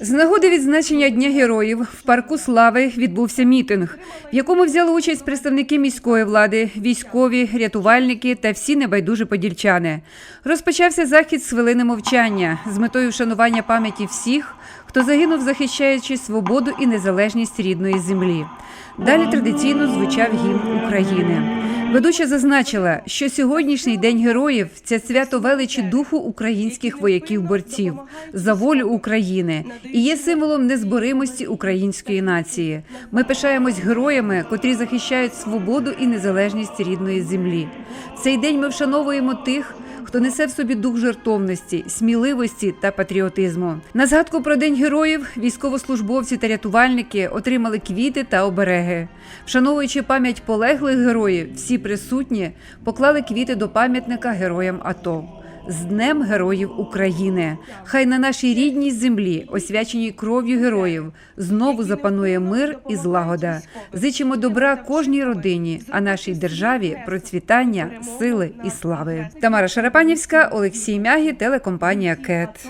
З нагоди відзначення Дня героїв в парку Слави відбувся мітинг, в якому взяли участь представники міської влади, військові, рятувальники та всі небайдужі подільчани. Розпочався захід з хвилини мовчання з метою вшанування пам'яті всіх, хто загинув, захищаючи свободу і незалежність рідної землі. Далі традиційно звучав гімн України. Ведуча зазначила, що сьогоднішній день героїв це свято величі духу українських вояків-борців за волю України і є символом незборимості української нації. Ми пишаємось героями, котрі захищають свободу і незалежність рідної землі. В цей день ми вшановуємо тих. Хто несе в собі дух жертовності, сміливості та патріотизму на згадку про день героїв, військовослужбовці та рятувальники отримали квіти та обереги. Вшановуючи пам'ять полеглих героїв, всі присутні поклали квіти до пам'ятника героям АТО. З Днем Героїв України! Хай на нашій рідній землі, освяченій кров'ю героїв, знову запанує мир і злагода. Зичимо добра кожній родині, а нашій державі процвітання, сили і слави. Тамара Шарапанівська, Олексій Мягі, телекомпанія КЕТ.